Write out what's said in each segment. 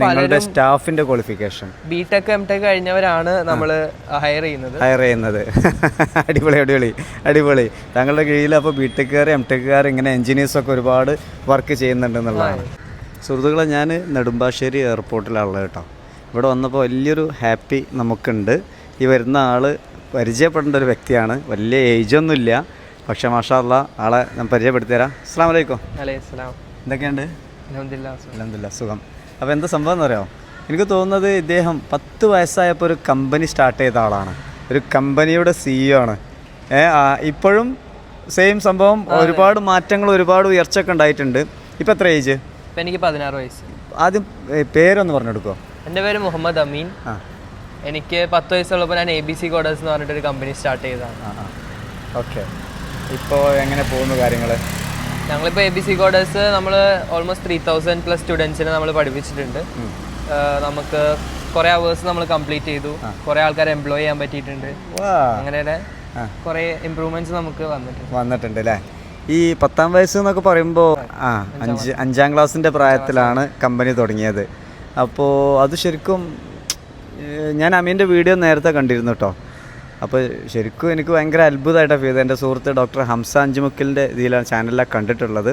നിങ്ങളുടെ സ്റ്റാഫിന്റെ qualification B tech M tech കഴിഞ്ഞവരാണ് നമ്മൾ hire ചെയ്യുന്നത്. ഹയർ ചെയ്യുന്നത്. അടിപൊളി അടിപൊളി അടിപൊളി. താങ്കളുടെ കീഴിൽ അപ്പോൾ ബി ടെക്കുകാർ എം ടെക്കുകാർ ഇങ്ങനെ എഞ്ചിനീയേഴ്സൊക്കെ ഒരുപാട് വർക്ക് ചെയ്യുന്നുണ്ട് എന്നുള്ളതാണ്. സുഹൃത്തുക്കളെ ഞാൻ നെടുമ്പാശ്ശേരി എയർപോർട്ടിലാണുള്ളത് കേട്ടോ. ഇവിടെ വന്നപ്പോൾ വലിയൊരു ഹാപ്പി നമുക്കുണ്ട്. ഈ വരുന്ന ആൾ പരിചയപ്പെടേണ്ട ഒരു വ്യക്തിയാണ്. വലിയ ഏജൊന്നുമില്ല പക്ഷേ മാഷാല്ല ആളെ ഞാൻ പരിചയപ്പെടുത്തി തരാം അസ്സാം വലൈക്കും അലൈഹി സ്വലാം. എന്തൊക്കെയുണ്ട്? അലഹമില്ല സുഖം. അപ്പോൾ എന്താ സംഭവം എന്ന് പറയാമോ എനിക്ക് തോന്നുന്നത് ഇദ്ദേഹം പത്ത് വയസ്സായപ്പോൾ ഒരു കമ്പനി സ്റ്റാർട്ട് ചെയ്ത ആളാണ്. ഒരു കമ്പനിയുടെ സിഇഒ ആണ്. ഇപ്പോഴും സെയിം സംഭവം ഒരുപാട് മാറ്റങ്ങൾ ഒരുപാട് ഉയർച്ചയൊക്കെ ഉണ്ടായിട്ടുണ്ട്. ഇപ്പം എത്ര ഏജ് ഇപ്പം എനിക്ക് പതിനാറ് വയസ്സ്. ആദ്യം പേരൊന്ന് പറഞ്ഞെടുക്കോ എന്റെ പേര് മുഹമ്മദ് അമീൻ. ആ. എനിക്ക് പത്ത് വയസ്സുള്ളപ്പോൾ ഞാൻ എ ബി സി കോഡേഴ്സ് എന്ന് പറഞ്ഞിട്ടൊരു കമ്പനി സ്റ്റാർട്ട് ചെയ്തതാണ്. ഓക്കെ. ഇപ്പോൾ എങ്ങനെ പോകുന്നു കാര്യങ്ങൾ ഞങ്ങളിപ്പോൾ എ ബി സി കോഡേഴ്സ് നമ്മൾ ഓൾമോസ്റ്റ് ത്രീ തൗസൻഡ് പ്ലസ് സ്റ്റുഡൻസിനെ നമ്മൾ പഠിപ്പിച്ചിട്ടുണ്ട്. നമുക്ക് കുറേ അവേഴ്സ് നമ്മൾ കംപ്ലീറ്റ് ചെയ്തു. കുറേ ആൾക്കാരെ എംപ്ലോയ് ചെയ്യാൻ പറ്റിയിട്ടുണ്ട്. അങ്ങനെയുള്ള കുറെ ഇമ്പ്രൂവ്മെന്റ്സ് നമുക്ക് വന്നിട്ടുണ്ട്. വന്നിട്ടുണ്ട് അല്ലേ ഈ പത്താം വയസ്സ് എന്നൊക്കെ പറയുമ്പോൾ ആ അഞ്ച് അഞ്ചാം ക്ലാസ്സിന്റെ പ്രായത്തിലാണ് കമ്പനി തുടങ്ങിയത്. അപ്പോൾ അത് ശരിക്കും ഞാൻ അമീന്റെ വീഡിയോ നേരത്തെ കണ്ടിരുന്നു കേട്ടോ അപ്പോൾ ശരിക്കും എനിക്ക് ഭയങ്കര അത്ഭുതമായിട്ടാണ് ഫീൽ ചെയ്തത്. എന്റെ സുഹൃത്ത് ഡോക്ടർ ഹംസ അഞ്ചുമുക്കിലിന്റെ ഇതിലാണ് ചാനലിലാണ് കണ്ടിട്ടുള്ളത്.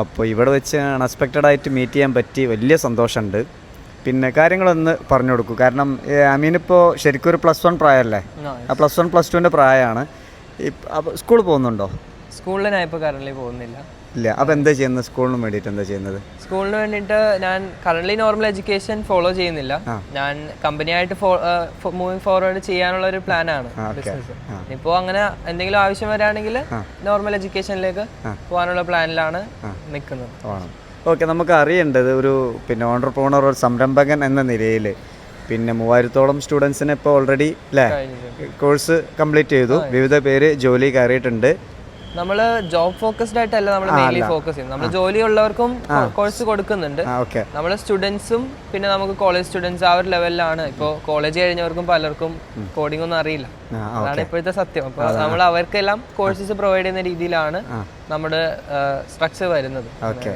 അപ്പോൾ ഇവിടെ വെച്ച് അൺഎക്സ്പെക്റ്റഡ് ആയിട്ട് മീറ്റ് ചെയ്യാൻ പറ്റി. വലിയ സന്തോഷമുണ്ട്. പിന്നെ കാര്യങ്ങളൊന്ന് പറഞ്ഞു കൊടുക്കൂ. കാരണം അമീൻ അമീനിപ്പോൾ ശരിക്കും ഒരു പ്ലസ് വൺ പ്രായമല്ലേ ആ, പ്ലസ് വൺ പ്ലസ് ടുവിന്റെ പ്രായമാണ്. സ്കൂളിൽ പോകുന്നുണ്ടോ? സ്കൂളിൽ ഞാൻ ഇപ്പോൾ കറന്റ് പോകുന്നില്ല. ഇല്ല. അപ്പോൾ എന്താ ചെയ്യുന്നത്? സ്കൂളിന് വേണ്ടിയിട്ട് എന്താ ചെയ്യുന്നത്? സ്കൂളിന് വേണ്ടിയിട്ട് ഞാൻ കറന്റ് നോർമൽ എഡ്യൂക്കേഷൻ ഫോളോ ചെയ്യുന്നില്ല. ഞാൻ കമ്പനിയായിട്ട് മൂവിങ് ഫോർവേഡ് ചെയ്യാനുള്ള ഒരു പ്ലാനാണ് ബിസിനസ് ഇപ്പോൾ അങ്ങനെ എന്തെങ്കിലും ആവശ്യം വരാണെങ്കിൽ നോർമൽ എഡ്യൂക്കേഷനിലേക്ക് പോകാനുള്ള പ്ലാനിലാണ് നിൽക്കുന്നത് ഓക്കെ നമുക്ക് അറിയേണ്ടത് ഒരു പിന്നെ ഓണ്ടർപ്രോണർ ഒരു സംരംഭകൻ എന്ന നിലയിൽ പിന്നെ മൂവായിരത്തോളം സ്റ്റുഡൻസിനെ ഇപ്പോൾ ഓൾറെഡി അല്ലേ കോഴ്സ് കംപ്ലീറ്റ് ചെയ്തു. വിവിധ പേര് ജോലി കയറിയിട്ടുണ്ട്. നമ്മൾ ജോബ് ഫോക്കസ്ഡ് ആയിട്ടല്ല നമ്മൾ മെയിൻലി ഫോക്കസ് ചെയ്യുന്നത്. നമ്മൾ ജോലി ഉള്ളവർക്കും കോഴ്സ് കൊടുക്കുന്നുണ്ട്. നമ്മൾ സ്റ്റുഡൻസും പിന്നെ നമുക്ക് കോളേജ് സ്റ്റുഡൻസ് ആ ഒരു ലെവലിലാണ് ഇപ്പോൾ കോളേജ് കഴിഞ്ഞവർക്കും പലർക്കും കോഡിംഗ് ഒന്നും അറിയില്ല. അതാണ് ഇപ്പോഴത്തെ സത്യം. അപ്പോൾ നമ്മൾ അവർക്കെല്ലാം കോഴ്സസ് പ്രൊവൈഡ് ചെയ്യുന്ന രീതിയിലാണ് നമ്മുടെ സ്ട്രക്ചർ വരുന്നത്. ഓക്കെ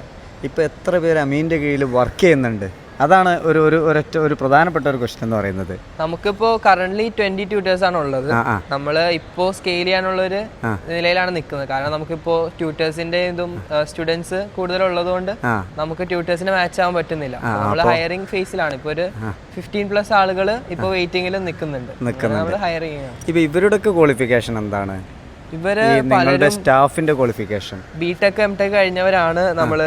ഇപ്പോൾ എത്ര പേര് അമീന്റെ കീഴിൽ വർക്ക് ചെയ്യുന്നുണ്ട്? അതാണ് ഒരു ഒരു ഒരൊറ്റ ഒരു പ്രധാനപ്പെട്ട ഒരു ക്വസ്റ്റൻ എന്ന് പറയുന്നത്. നമുക്കിപ്പോ കറന്റ് ട്വന്റി ട്യൂട്ടേഴ്സ് ആണ് ഉള്ളത്. നമ്മൾ ഇപ്പോ സ്കെയിൽ ചെയ്യാനുള്ള ഒരു നിലയിലാണ് നിൽക്കുന്നത് കാരണം നമുക്കിപ്പോ ട്യൂട്ടേഴ്സിന്റെ ഇതും സ്റ്റുഡൻസ് കൂടുതലുള്ളത് കൊണ്ട് നമുക്ക് ട്യൂട്ടേഴ്സിന് മാച്ച് ആവാൻ പറ്റുന്നില്ല. നമ്മൾ ഹയറിംഗ് ഫേസിലാണ് ഇപ്പൊ ഒരു ഫിഫ്റ്റീൻ പ്ലസ് ആളുകൾ ഇപ്പൊ വെയിറ്റിംഗിൽ നിൽക്കുന്നുണ്ട് നമ്മൾ ഹയർ ഇപ്പൊ ഇവരുടെ ഇവരുടെയൊക്കെ ക്വാളിഫിക്കേഷൻ എന്താണ്? ഇവർ നിങ്ങളുടെ സ്റ്റാഫിന്റെ qualification B tech M tech കഴിഞ്ഞവരാണ് നമ്മൾ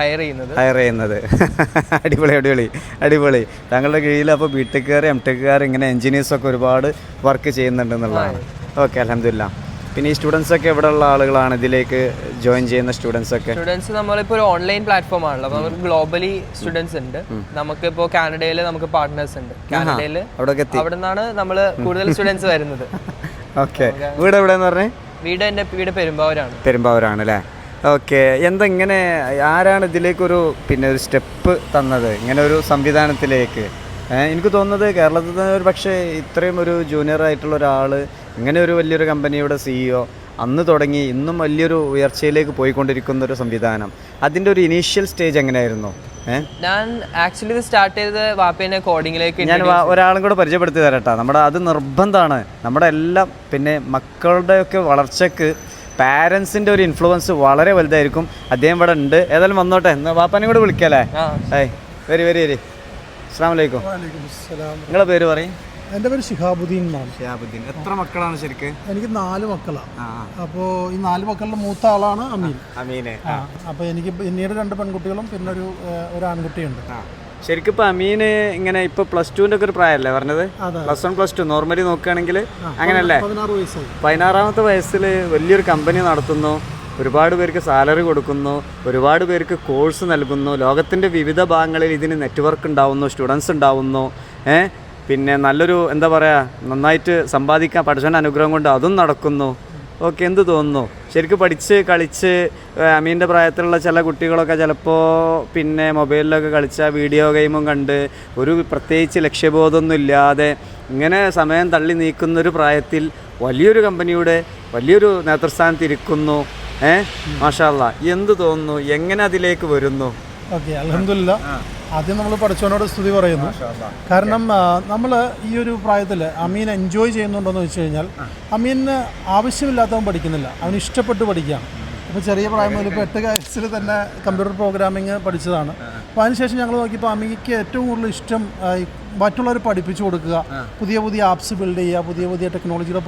ഹയർ ചെയ്യുന്നത്. ഹയർ ചെയ്യുന്നത്. അടിപൊളി അടിപൊളി അടിപൊളി. താങ്കളുടെ കീഴിൽ അപ്പോൾ ബി ടെക്കുകാർ എം ടെക്കുകാർ ഇങ്ങനെ എഞ്ചിനീയേഴ്സൊക്കെ ഒരുപാട് വർക്ക് ചെയ്യുന്നുണ്ട് എന്നുള്ളതാണ്. ഓക്കെ അലഹമില്ല പിന്നെ ഈ സ്റ്റുഡൻസ് ഒക്കെ എവിടെ ഉള്ള ആളുകളാണ് ഇതിലേക്ക് ജോയിൻ ചെയ്യുന്ന സ്റ്റുഡൻസ് ഒക്കെ? സ്റ്റുഡൻസ് നമ്മളിപ്പോൾ ഒരു ഓൺലൈൻ പ്ലാറ്റ്ഫോം ആണല്ലോ. അപ്പോൾ നമുക്ക് ഗ്ലോബലി സ്റ്റുഡൻസ് ഉണ്ട്. നമുക്ക് ഇപ്പോൾ കാനഡയിൽ നമുക്ക് പാർട്ട്നേഴ്സ് ഉണ്ട്. കാനഡയിൽ അവിടെ നിന്നാണ് നമ്മൾ കൂടുതൽ സ്റ്റുഡൻസ് വരുന്നത്. ഓക്കെ വീട് എവിടെയെന്ന് പറഞ്ഞേ? വീട് എന്റെ വീട് പെരുമ്പാവൂരാണ്. പെരുമ്പാവൂരാണ് അല്ലേ ഓക്കെ. എന്താ ഇങ്ങനെ ആരാണ് ഇതിലേക്കൊരു പിന്നെ ഒരു സ്റ്റെപ്പ് തന്നത്? ഇങ്ങനെ ഒരു സംവിധാനത്തിലേക്ക്? എനിക്ക് തോന്നുന്നത് കേരളത്തിൽ തന്നെ ഒരു പക്ഷേ ഇത്രയും ഒരു ജൂനിയർ ആയിട്ടുള്ള ഒരാൾ ഇങ്ങനെ ഒരു വലിയൊരു കമ്പനിയുടെ സിഇഒ അന്ന് തുടങ്ങി ഇന്നും വലിയൊരു ഉയർച്ചയിലേക്ക് പോയിക്കൊണ്ടിരിക്കുന്ന ഒരു സംവിധാനം. അതിന്റെ ഒരു ഇനീഷ്യൽ സ്റ്റേജ് എങ്ങനെയായിരുന്നു? ഞാൻ ആക്ച്വലി ഇത് സ്റ്റാർട്ട് ചെയ്തത് വാപ്പേനെ കോഡിങ്ങിലേക്ക് ഞാൻ ഒരാളും കൂടെ പരിചയപ്പെടുത്തി തരട്ടാ. നമ്മുടെ അത് നിർബന്ധമാണ്. നമ്മുടെ എല്ലാം പിന്നെ മക്കളുടെയൊക്കെ വളർച്ചയ്ക്ക് പാരൻസിന്റെ ഒരു ഇൻഫ്ലുവൻസ് വളരെ വലുതായിരിക്കും. അദ്ദേഹം ഇവിടെ ഉണ്ട്. ഏതായാലും വന്നോട്ടെ. വാപ്പാനെ കൂടെ വിളിക്കല്ലേ? വരി വരി വരി. അസ്സാം വലൈക്കും നിങ്ങളെ പേര് പറയും. എന്റെ പേര് ഷിഹാബുദ്ദീൻ എന്നാണ്. ഷിഹാബുദ്ദീൻ എത്ര മക്കളാണ് ശരിക്ക്? എനിക്ക് നാല് മക്കളാണ് അപ്പോ അപ്പോൾ ഈ നാല് മക്കളുടെ മൂത്ത ആളാണ് അമീൻ. അമീനെ. അപ്പോൾ എനിക്ക് പിന്നീട് രണ്ട് പെൺകുട്ടികളും പിന്നെ ഒരു ഒരു ആൺകുട്ടിയുണ്ട്. ശരിക്കും ഇപ്പൊ അമീന് ഇങ്ങനെ ഇപ്പൊ പ്ലസ് ടുവിന്റെ ഒക്കെ ഒരു പ്രായമല്ലേ പറഞ്ഞത്. Plus one plus two normally നോക്കുകയാണെങ്കിൽ അങ്ങനല്ലേ? പതിനാറാമത്തെ വയസ്സിൽ വലിയൊരു കമ്പനി നടത്തുന്നു ഒരുപാട് പേർക്ക് സാലറി കൊടുക്കുന്നു ഒരുപാട് പേർക്ക് കോഴ്സ് നൽകുന്നു ലോകത്തിന്റെ വിവിധ ഭാഗങ്ങളിൽ ഇതിന് നെറ്റ്വർക്ക് ഉണ്ടാവുന്നു സ്റ്റുഡൻസ് ഉണ്ടാവുന്നു ഏ? പിന്നെ നല്ലൊരു എന്താ പറയുക നന്നായിട്ട് സമ്പാദിക്കാൻ പഠിച്ചവന്റെ അനുഗ്രഹം കൊണ്ട് അതും നടക്കുന്നു. ഓക്കെ എന്ത് തോന്നുന്നു? ശരിക്കും പഠിച്ച് കളിച്ച് അമീന്റെ പ്രായത്തിലുള്ള ചില കുട്ടികളൊക്കെ ചിലപ്പോൾ പിന്നെ മൊബൈലിലൊക്കെ കളിച്ച വീഡിയോ ഗെയിമും കണ്ട് ഒരു പ്രത്യേകിച്ച് ലക്ഷ്യബോധമൊന്നും ഇല്ലാതെ ഇങ്ങനെ സമയം തള്ളി നീക്കുന്നൊരു പ്രായത്തിൽ വലിയൊരു കമ്പനിയുടെ വലിയൊരു നേതൃസ്ഥാനത്ത് ഇരിക്കുന്നു. ഏഹ് മാഷാല്ല എന്ത് തോന്നുന്നു? എങ്ങനെ അതിലേക്ക് വരുന്നു? ഓക്കെ അലഹമില്ല ആദ്യം നമ്മൾ പഠിച്ചവനോട് സ്തുതി പറയുന്നു. കാരണം നമ്മൾ ഈ ഒരു പ്രായത്തിൽ അമീൻ എൻജോയ് ചെയ്യുന്നുണ്ടോയെന്ന് വെച്ച് കഴിഞ്ഞാൽ അമീന് ആവശ്യമില്ലാത്തവൻ പഠിക്കുന്നില്ല. അവൻ ഇഷ്ടപ്പെട്ട് പഠിക്കുകയാണ്. അപ്പോൾ ചെറിയ പ്രായം മുതൽ ഇപ്പോൾ എട്ട് വയസ്സിൽ തന്നെ കമ്പ്യൂട്ടർ പ്രോഗ്രാമിംഗ് പഠിച്ചതാണ്. അപ്പോൾ അതിനുശേഷം ഞങ്ങൾ നോക്കിയപ്പോൾ അമീക്ക് ഏറ്റവും കൂടുതൽ ഇഷ്ടം മറ്റുള്ളവർ പഠിപ്പിച്ചു കൊടുക്കുക. പുതിയ പുതിയ ആപ്സ് ബിൽഡ് ചെയ്യുക പുതിയ പുതിയ ടെക്നോളജിയുടെ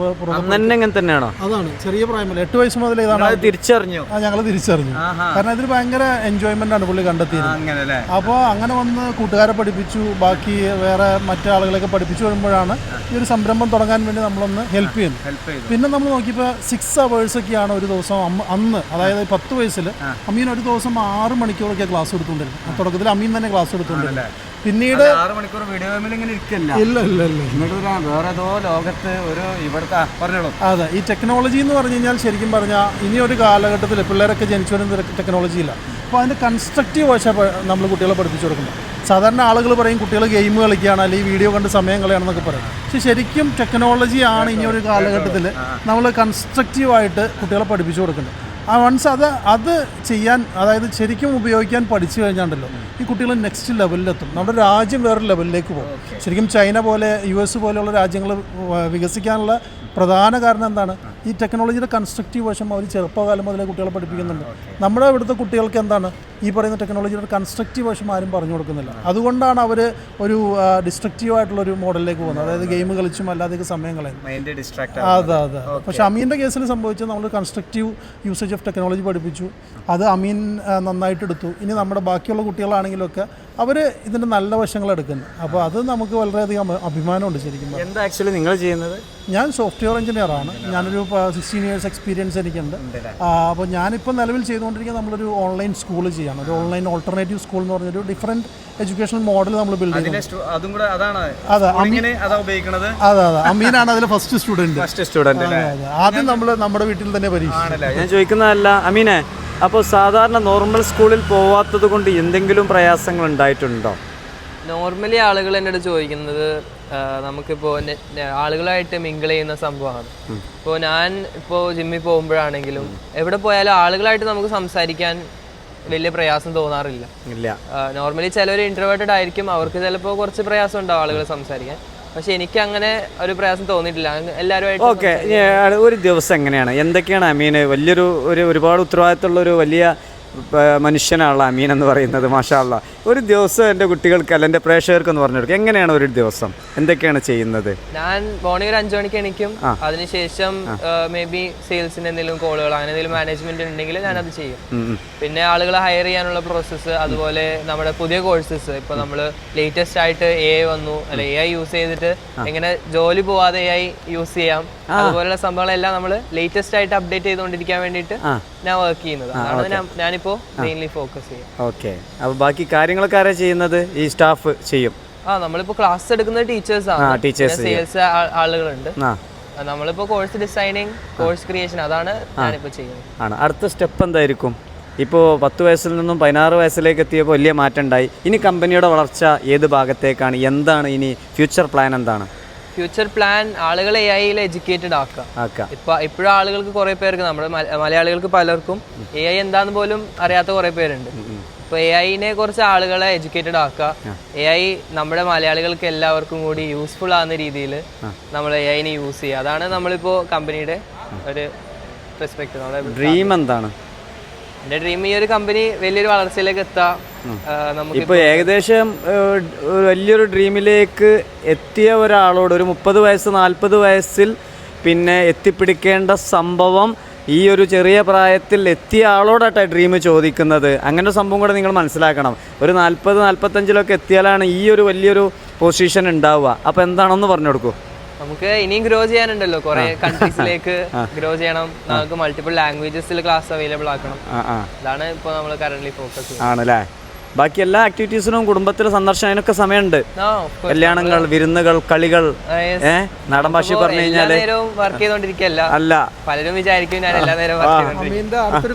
തന്നെയാണോ? അതാണ് ചെറിയ പ്രായം മുതൽ എട്ട് വയസ്സ് മുതൽ ഇതാണ് തിരിച്ചറിഞ്ഞു. ആ ഞങ്ങൾ തിരിച്ചറിഞ്ഞു. കാരണം ഇതിൽ ഭയങ്കര എൻജോയ്മെന്റ് ആണ് പുള്ളി കണ്ടെത്തിയത്. അല്ലേ? അപ്പോൾ അങ്ങനെ വന്ന് കൂട്ടുകാരെ പഠിപ്പിച്ചു ബാക്കി വേറെ മറ്റു ആളുകളെയൊക്കെ പഠിപ്പിച്ചു വരുമ്പോഴാണ് ഈ ഒരു സംരംഭം തുടങ്ങാൻ വേണ്ടി നമ്മളൊന്ന് ഹെൽപ്പ് ചെയ്യുന്നു പിന്നെ നമ്മൾ നോക്കിയപ്പോൾ സിക്സ് അവേഴ്സ് ഒക്കെയാണ് ഒരു ദിവസം അന്ന് അതായത് പത്ത് വയസ്സിൽ അമീൻ ഒരു ദിവസം ആറ് മണിക്കൂറൊക്കെ ക്ലാസ് എടുത്തുകൊണ്ടിരുന്നു. തുടക്കത്തിൽ അമീൻ തന്നെ ക്ലാസ് എടുത്തുകൊണ്ടിരുന്നു. പിന്നീട് ആറ് മണിക്കൂർ വീഡിയോ ഗെയിമിൽ ഇങ്ങനെ ഇരിക്കില്ല. ഇല്ല ഇല്ല ഇല്ല. എന്നിട്ട് വേറെ ഏതോ ലോകത്ത് ഒരു ഇവിടുത്തെ പറഞ്ഞോളൂ. അതെ ഈ ടെക്നോളജി എന്ന് പറഞ്ഞു കഴിഞ്ഞാൽ ശരിക്കും പറഞ്ഞാൽ ഇനി ഒരു കാലഘട്ടത്തിൽ പിള്ളേരൊക്കെ ജനിച്ചു വരുന്ന ടെക്നോളജി ഇല്ല. അപ്പോൾ അതിന്റെ കൺസ്ട്രക്റ്റീവ് വശ നമ്മൾ കുട്ടികളെ പഠിപ്പിച്ചു കൊടുക്കുന്നത് സാധാരണ ആളുകൾ പറയും കുട്ടികൾ ഗെയിം കളിക്കുകയാണ് അല്ലെങ്കിൽ വീഡിയോ കണ്ട് സമയം കളയാണെന്നൊക്കെ പറയും. പക്ഷെ ശരിക്കും ടെക്നോളജി ആണ് ഇനി ഒരു കാലഘട്ടത്തിൽ നമ്മൾ കൺസ്ട്രക്റ്റീവായിട്ട് കുട്ടികളെ പഠിപ്പിച്ചു കൊടുക്കുന്നത്. ആ വൺസ് അത് അത് ചെയ്യാൻ അതായത് ശരിക്കും ഉപയോഗിക്കാൻ പഠിച്ചു കഴിഞ്ഞാണ്ടല്ലോ ഈ കുട്ടികൾ നെക്സ്റ്റ് ലെവലിലെത്തും നമ്മുടെ രാജ്യം വേറൊരു ലെവലിലേക്ക് പോകും. ശരിക്കും ചൈന പോലെ യു എസ് പോലെയുള്ള രാജ്യങ്ങൾ വികസിക്കാനുള്ള പ്രധാന കാരണം എന്താണ്? ഈ ടെക്നോളജിയുടെ കൺസ്ട്രക്റ്റീവ് വശം അവർ ചെറുപ്പകാലം മുതലേ കുട്ടികളെ പഠിപ്പിക്കുന്നുണ്ട്. നമ്മുടെ ഇവിടുത്തെ കുട്ടികൾക്ക് എന്താണ്? ഈ പറയുന്ന ടെക്നോളജിയുടെ കൺസ്ട്രക്റ്റീവ് വശം ആരും പറഞ്ഞു കൊടുക്കുന്നില്ല. അതുകൊണ്ടാണ് അവർ ഒരു ഡിസ്ട്രക്റ്റീവ് ആയിട്ടുള്ള ഒരു മോഡലിലേക്ക് പോകുന്നത്. അതായത് ഗെയിം കളിച്ചും അല്ലാതെ സമയം കളയും അതെ അതെ. പക്ഷെ അമീന്റെ കേസിൽ സംഭവിച്ചത് നമ്മൾ കൺസ്ട്രക്റ്റീവ് യൂസേജ് ഓഫ് ടെക്നോളജി പഠിപ്പിച്ചു. അത് അമീൻ നന്നായിട്ട് എടുത്തു. ഇനി നമ്മുടെ ബാക്കിയുള്ള കുട്ടികളാണെങ്കിലൊക്കെ അവർ ഇതിന്റെ നല്ല വശങ്ങൾ എടുക്കുന്നു അപ്പോൾ അത് നമുക്ക് വളരെയധികം അഭി- അഭിമാനമുണ്ട് ശരിക്കും എന്താ ആക്ച്വലി നിങ്ങൾ ചെയ്യുന്നത്? ഞാൻ സോഫ്റ്റ്വെയർ എഞ്ചിനീയർ ആണ്. ഞാനൊരു സിക്സ്റ്റീൻ ഇയേഴ്സ് എക്സ്പീരിയൻസ് എനിക്കുണ്ട്. അപ്പോൾ ഞാനിപ്പോൾ നിലവിൽ ചെയ്തുകൊണ്ടിരിക്കുന്നത് നമ്മളൊരു ഓൺലൈൻ സ്കൂൾ ചെയ്യാണ്. ഒരു ഓൺലൈൻ ഓൾട്ടർനേറ്റീവ് സ്കൂൾ എന്ന് പറഞ്ഞൊരു ഡിഫറെന്റ് എഡ്യൂക്കേഷണൽ മോഡൽ നമ്മൾ ബിൽഡ് ചെയ്യുന്നത് അതും അതെ അങ്ങനെ അതാ ഉപയോഗിക്കണത്? അതെ അതെ. അമീനാണ് അതിൽ ഫസ്റ്റ് സ്റ്റുഡന്റ് ഫസ്റ്റ് സ്റ്റുഡന്റ് ആദ്യം നമ്മൾ നമ്മുടെ വീട്ടിൽ തന്നെ പരീക്ഷ ഞാൻ ചോദിക്കുന്നതല്ല അമീനെ അപ്പോൾ സാധാരണ നോർമൽ സ്കൂളിൽ പോവാത്തത് കൊണ്ട് എന്തെങ്കിലും പ്രയാസങ്ങൾ ഉണ്ടായിട്ടുണ്ടോ? നോർമലി ആളുകൾ അടുത്ത് ചോദിക്കുന്നത് നമുക്കിപ്പോൾ ആളുകളായിട്ട് മിങ്കിൾ ചെയ്യുന്ന സംഭവമാണ്. ഇപ്പോൾ ഞാൻ ഇപ്പോൾ ജിമ്മിൽ പോകുമ്പോഴാണെങ്കിലും എവിടെ പോയാലും ആളുകളായിട്ട് നമുക്ക് സംസാരിക്കാൻ വലിയ പ്രയാസം തോന്നാറില്ല. ഇല്ല. നോർമലി ചിലർ ഇൻട്രവേർട്ടഡ് ആയിരിക്കും അവർക്ക് ചിലപ്പോൾ കുറച്ച് പ്രയാസം ഉണ്ടാവും ആളുകൾ സംസാരിക്കാൻ. പക്ഷെ എനിക്ക് അങ്ങനെ ഒരു പ്രയാസം തോന്നിയിട്ടില്ല. എല്ലാവരുമായിട്ട് ഓക്കെ. ഒരു ദിവസം എങ്ങനെയാണ്? എന്തൊക്കെയാണ്? ഐ മീൻ വലിയൊരു ഒരു ഒരുപാട് ഉത്തരവാദിത്തമുള്ള ഒരു വലിയ മനുഷ്യനാണല്ലോ അമീൻ എന്ന് പറയുന്നത് മാഷാള്ള ഒരു ദിവസം എന്റെ കുട്ടികൾക്ക് അല്ല എന്റെ പ്രേക്ഷകർക്ക് എന്ന് പറഞ്ഞു കൊടുക്കുക എങ്ങനെയാണ് ഒരു ദിവസം? എന്തൊക്കെയാണ് ചെയ്യുന്നത്? ഞാൻ മോർണിംഗ് ഒരു അഞ്ചു മണിക്ക് എണീക്കും. അതിനുശേഷം മേ ബി സെയിൽസിന്റെ എന്തെങ്കിലും കോളുകൾ അങ്ങനെ എന്തെങ്കിലും മാനേജ്മെന്റ് ഉണ്ടെങ്കിൽ ഞാൻ അത് ചെയ്യും. പിന്നെ ആളുകളെ ഹയർ ചെയ്യാനുള്ള പ്രോസസ്സ് അതുപോലെ നമ്മുടെ പുതിയ കോഴ്സസ് ഇപ്പൊ നമ്മൾ ലേറ്റസ്റ്റ് ആയിട്ട് എ ഐ വന്നു അല്ല എ ഐ യൂസ് ചെയ്തിട്ട് എങ്ങനെ ജോലി പോവാതെ എ ഐ യൂസ് ചെയ്യാം. അതുപോലെയുള്ള സംഭവങ്ങളെല്ലാം നമ്മൾ ലേറ്റസ്റ്റ് ആയിട്ട് അപ്ഡേറ്റ് ചെയ്തുകൊണ്ടിരിക്കാൻ വേണ്ടിയിട്ട് ഞാൻ വർക്ക് ചെയ്യുന്നത്. അതാണ് ഞാനിപ്പോ മെയിൻലി ഫോക്കസ് ചെയ്യാം ഓക്കെ അപ്പോൾ ബാക്കി കാര്യങ്ങളൊക്കെ ആരാ ചെയ്യുന്നത്? ഈ സ്റ്റാഫ് ചെയ്യും. ആ നമ്മളിപ്പോ ക്ലാസ് എടുക്കുന്നത് ടീച്ചേഴ്സ് ആണ്. ടീച്ചേഴ്സ് സെയിൽസ് ആളുകളുണ്ട്. നമ്മളിപ്പോ കോഴ്സ് ഡിസൈനിങ് കോഴ്സ് ക്രിയേഷൻ അതാണ് ഞാനിപ്പോ ചെയ്യുന്നത്. ആണ്. അടുത്ത സ്റ്റെപ്പ് എന്തായിരിക്കും? ഇപ്പോൾ പത്ത് വയസ്സിൽ നിന്നും പതിനാറ് വയസ്സിലേക്ക് എത്തിയപ്പോൾ വലിയ മാറ്റം ഉണ്ടായി. ഇനി കമ്പനിയുടെ വളർച്ച ഏത് ഭാഗത്തേക്കാണ്? എന്താണ് ഇനി ഫ്യൂച്ചർ പ്ലാൻ എന്താണ്? ഫ്യൂച്ചർ പ്ലാൻ ആളുകളെ എ ഐയിൽ എഡ്യൂക്കേറ്റഡ് ആക്കുക. ഇപ്പൊ ഇപ്പോഴും ആളുകൾക്ക് കുറെ പേർക്ക് നമ്മുടെ മലയാളികൾക്ക് പലർക്കും എ ഐ എന്താന്ന് പോലും അറിയാത്ത കുറെ പേരുണ്ട്. ഇപ്പൊ എ ഐനെ കുറിച്ച് ആളുകളെ എഡ്യൂക്കേറ്റഡ് ആക്കുക എ ഐ നമ്മുടെ മലയാളികൾക്ക് എല്ലാവർക്കും കൂടി യൂസ്ഫുൾ ആകുന്ന രീതിയിൽ നമ്മൾ എ ഐനെ യൂസ് ചെയ്യുക. അതാണ് നമ്മളിപ്പോ കമ്പനിയുടെ ഒരു പെർസ്പെക്ടീവ് നമ്മുടെ ഡ്രീം എന്താണ്? എന്റെ ഡ്രീം ഈ ഒരു കമ്പനി വലിയൊരു വളർച്ചയിലേക്ക് എത്താം. ഇപ്പൊ നമുക്ക് ഇപ്പോൾ ഏകദേശം വലിയൊരു ഡ്രീമിലേക്ക് എത്തിയ ഒരാളോട് ഒരു മുപ്പത് വയസ്സ് നാൽപ്പത് വയസ്സിൽ പിന്നെ എത്തിപ്പിടിക്കേണ്ട സംഭവം ഈ ഒരു ചെറിയ പ്രായത്തിൽ എത്തിയ ആളോടാട്ടെ ഡ്രീം ചോദിക്കുന്നത്. അങ്ങനെ സംഭവം കൂടെ നിങ്ങൾ മനസ്സിലാക്കണം. ഒരു നാൽപ്പത് നാൽപ്പത്തഞ്ചിലൊക്കെ എത്തിയാലാണ് ഈ ഒരു വലിയൊരു പൊസിഷൻ ഉണ്ടാവുക. അപ്പോൾ എന്താണെന്ന് പറഞ്ഞു കൊടുക്കൂ. നമുക്ക് ഇനിയും ഗ്രോ ചെയ്യാനുണ്ടല്ലോ. കുറെ കൺട്രീസിലേക്ക് ഗ്രോ ചെയ്യണം. നമുക്ക് മൾട്ടിപ്പിൾ ലാംഗ്വേജസിൽ ക്ലാസ് അവൈലബിൾ ആക്കണം. അതാണ് ഇപ്പോൾ നമ്മൾ കറന്റ് ഫോക്കസ് ചെയ്യുന്നത്. ആണല്ലേ? ബാക്കി എല്ലാ ആക്ടിവിറ്റീസിനും കുടുംബത്തിലെ സന്ദർശനം അതിനൊക്കെ സമയമുണ്ട്. കല്യാണങ്ങൾ വിരുന്നുകൾ കളികൾ ആ, നാടൻ ഭാഷ പറഞ്ഞു കഴിഞ്ഞാൽ വർക്ക് ചെയ്തോണ്ടിരിക്കല്ല അല്ല. പലരും വിചാരിക്കും ഞാൻ എല്ലാ നേരം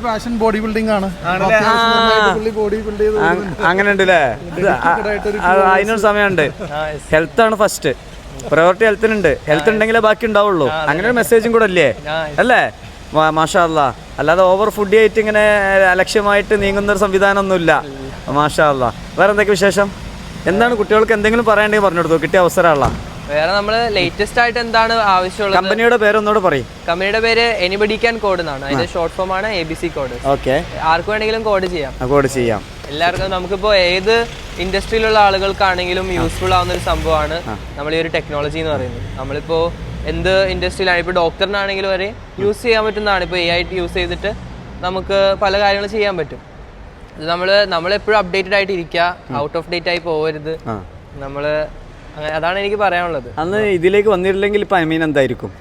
പാഷൻ ബോഡി ബിൽഡിംഗ് ആണ്. അങ്ങനെ ഉണ്ട് അല്ലേ അതിനൊരു സമയമുണ്ട്. ഹെൽത്ത് ആണ് ഫസ്റ്റ് പ്രയോറിറ്റി ഹെൽത്തിനുണ്ട് ഹെൽത്ത് ഉണ്ടെങ്കിലേ ബാക്കി ഉണ്ടാവുള്ളൂ. അങ്ങനെ ഒരു മെസ്സേജും കൂടെ അല്ലേ അല്ലേ? മാഷാ അല്ലാ അല്ലാതെ ഓവർ ഫുഡ് ആയിട്ട് ഇങ്ങനെ അലക്ഷ്യമായിട്ട് നീങ്ങുന്ന ഒരു സംവിധാനം ഒന്നുമില്ല മാഷാ അല്ലാ വേറെ എന്തൊക്കെ വിശേഷം? എന്താണ് കുട്ടികൾക്ക് എന്തെങ്കിലും പറയണ്ടെങ്കിൽ പറഞ്ഞു കൊടുത്തു? കിട്ടിയ അവസരമുള്ള. വേറെ നമ്മൾ ലേറ്റസ്റ്റ് ആയിട്ട് എന്താണ് ആവശ്യമുള്ളത്? കമ്പനിയുടെ പേര് ഒന്നോട് പറയും. കമ്പനിയുടെ പേര് എനിബഡി ക്യാൻ കോഡ് എന്നാണ്. അതിന്റെ ഷോർട്ട് ഫോം ആണ് A B C code okay ആർക്ക് വേണമെങ്കിലും കോഡ് ചെയ്യാം. കോഡ് ചെയ്യാം. എല്ലാവർക്കും നമുക്കിപ്പോൾ ഏത് ഇൻഡസ്ട്രിയിലുള്ള ആളുകൾക്കാണെങ്കിലും യൂസ്ഫുൾ ആവുന്ന ഒരു സംഭവമാണ് നമ്മൾ ഈ ഒരു ടെക്നോളജി എന്ന് പറയുന്നത്. നമ്മളിപ്പോ എന്ത് ഇൻഡസ്ട്രിയിലാണ് ഇപ്പോൾ ഡോക്ടറിനാണെങ്കിലും വരെ യൂസ് ചെയ്യാൻ പറ്റുന്നതാണ്. ഇപ്പോൾ എ ആയിട്ട് യൂസ് ചെയ്തിട്ട് നമുക്ക് പല കാര്യങ്ങൾ ചെയ്യാൻ പറ്റും. ഇത് നമ്മൾ നമ്മളെപ്പോഴും അപ്ഡേറ്റഡ് ആയിട്ട് ഇരിക്കുക ഔട്ട് ഓഫ് ഡേറ്റ് ആയി പോകരുത് നമ്മൾ നമ്മൾ അതാണ് എനിക്ക് പറയാനുള്ളത്. അന്ന് ഇതിലേക്ക് വന്നിട്ടില്ലെങ്കിൽ ഇപ്പം മീൻ എന്തായിരിക്കും?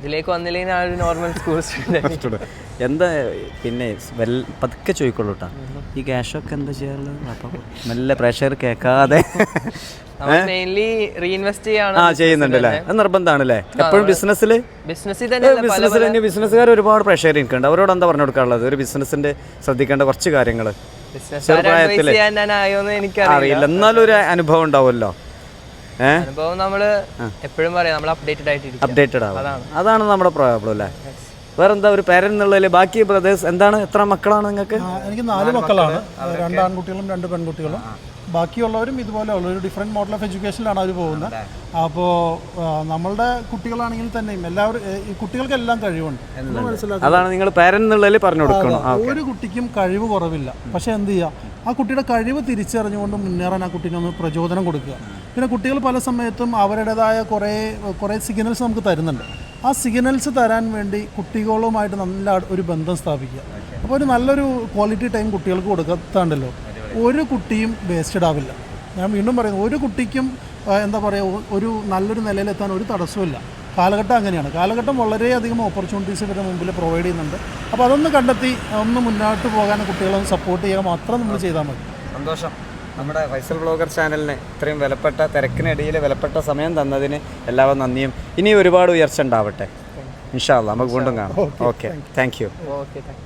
ഇതിലേക്ക് വന്നില്ലെങ്കിൽ ഒരു നോർമൽ സ്കൂൾ സ്റ്റുഡന്റ് എന്താ പിന്നെ വെൽ പതുക്കെ ചോദിക്കുള്ളൂ കേട്ടോ ഈ ക്യാഷൊക്കെ എന്താ ചെയ്യാറുള്ളത് അപ്പം നല്ല പ്രഷർ കേൾക്കാതെ. മെയിൻലി റീഇൻവെസ്റ്റ് ചെയ്യാണ്. ആ ചെയ്യുന്നുണ്ടല്ലേ? അത് നിർബന്ധമാണ് എപ്പോഴും ബിസിനസ്സിൽ ബിസിനസ്സിൽ തന്നെ ബിസിനസ്സിൽ തന്നെ ബിസിനസ്സുകാർ ഒരുപാട് പ്രഷർ എനിക്കുണ്ട് അവരോട് എന്താ പറഞ്ഞു കൊടുക്കാനുള്ളത്? ഒരു ബിസിനസ്സിന്റെ ശ്രദ്ധിക്കേണ്ട കുറച്ച് കാര്യങ്ങൾ ചെറുപ്രായത്തിൽ അറിയില്ല. എന്നാലും ഒരു അനുഭവം ഉണ്ടാവുമല്ലോ. അനുഭവം നമ്മൾ എപ്പോഴും പറയാം നമ്മൾ അപ്ഡേറ്റഡ് ആയിട്ടിരിക്കും അപ്ഡേറ്റഡ് ആവും അതാണ്. നമ്മുടെ പ്രോബ്ലം അല്ലേ? വേറെന്താ ഒരു പേരൻ എന്നുള്ളതിൽ ബാക്കി ബ്രദേഴ്സ് എന്താണ് എത്ര മക്കളാണ് നിങ്ങൾക്ക്? എനിക്ക് നാല് മക്കളാണ്. രണ്ട് ആൺകുട്ടികളും രണ്ട് പെൺകുട്ടികളും. ബാക്കിയുള്ളവരും ഇതുപോലെ ഉള്ള. ഒരു ഡിഫറെന്റ് മോഡൽ ഓഫ് എഡ്യൂക്കേഷനിലാണ് അവർ പോകുന്നത്. അപ്പോൾ നമ്മളുടെ കുട്ടികളാണെങ്കിൽ തന്നെയും എല്ലാവരും ഈ കുട്ടികൾക്കെല്ലാം കഴിവുണ്ട്. മനസ്സിലാക്കുക അതാണ് നിങ്ങൾ പേരൻ എന്നുള്ളതിൽ പറഞ്ഞു കൊടുക്കണം. ഒരു കുട്ടിക്കും കഴിവ് കുറവില്ല. പക്ഷേ എന്ത് ചെയ്യുക ആ കുട്ടിയുടെ കഴിവ് തിരിച്ചറിഞ്ഞുകൊണ്ട് മുന്നേറാൻ ആ കുട്ടീനെ ഒന്ന് പ്രചോദനം കൊടുക്കുക. പിന്നെ കുട്ടികൾ പല സമയത്തും അവരുടേതായ കുറേ കുറേ സിഗ്നൽസ് നമുക്ക് തരുന്നുണ്ട്. ആ സിഗ്നൽസ് തരാൻ വേണ്ടി കുട്ടികളുമായിട്ട് നല്ല ഒരു ബന്ധം സ്ഥാപിക്കുക. അപ്പോൾ ഒരു നല്ലൊരു ക്വാളിറ്റി ടൈം കുട്ടികൾക്ക് കൊടുക്കാത്തണ്ടല്ലോ. ഒരു കുട്ടിയും വേസ്റ്റഡ് ആവില്ല. ഞാൻ വീണ്ടും പറയുന്നു ഒരു കുട്ടിക്കും എന്താ പറയുക ഒരു നല്ലൊരു നിലയിലെത്താൻ ഒരു തടസ്സമില്ല കാലഘട്ടം അങ്ങനെയാണ്. കാലഘട്ടം വളരെയധികം ഓപ്പർച്യൂണിറ്റീസ് ഇവരുടെ മുമ്പിൽ പ്രൊവൈഡ് ചെയ്യുന്നുണ്ട്. അപ്പോൾ അതൊന്ന് കണ്ടെത്തി ഒന്ന് മുന്നോട്ട് പോകാൻ കുട്ടികളെ സപ്പോർട്ട് ചെയ്യുക മാത്രം നമ്മൾ ചെയ്താൽ മതി. സന്തോഷം. നമ്മുടെ ഫൈസൽ ബ്ലോഗർ ചാനലിന് ഇത്രയും വിലപ്പെട്ട തിരക്കിനിടയിൽ വിലപ്പെട്ട സമയം തന്നതിന് എല്ലാവരും നന്ദിയും. ഇനി ഒരുപാട് ഉയർച്ച ഉണ്ടാവട്ടെ. ഇൻഷാല്ല നമുക്ക് വീണ്ടും കാണാം. Okay thank you okay thank